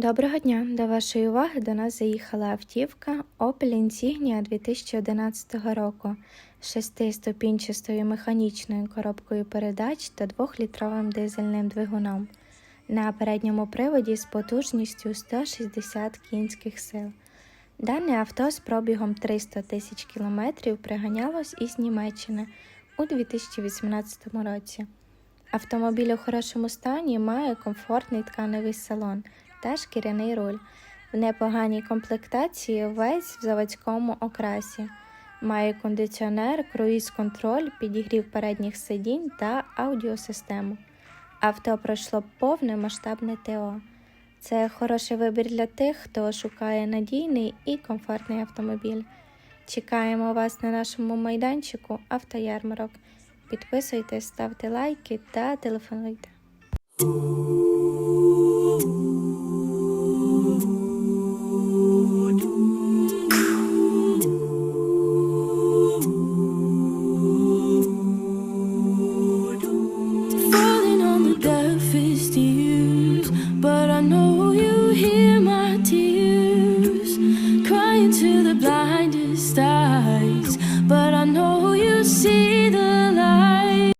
Доброго дня! До вашої уваги до нас заїхала автівка Opel Insignia 2011 року з шестиступінчастою механічною коробкою передач та 2-літровим дизельним двигуном на передньому приводі з потужністю 160 кінських сил. Дане авто з пробігом 300 тисяч кілометрів приганялось із Німеччини у 2018 році. Автомобіль у хорошому стані має комфортний тканевий салон та шкіряний руль. В непоганій комплектації весь в заводському окрасі. Має кондиціонер, круїз-контроль, підігрів передніх сидінь та аудіосистему. Авто пройшло повне масштабне ТО. Це хороший вибір для тих, хто шукає надійний і комфортний автомобіль. Чекаємо вас на нашому майданчику Автоярмарок. Підписуйтесь, ставте лайки та телефонуйте. I know you.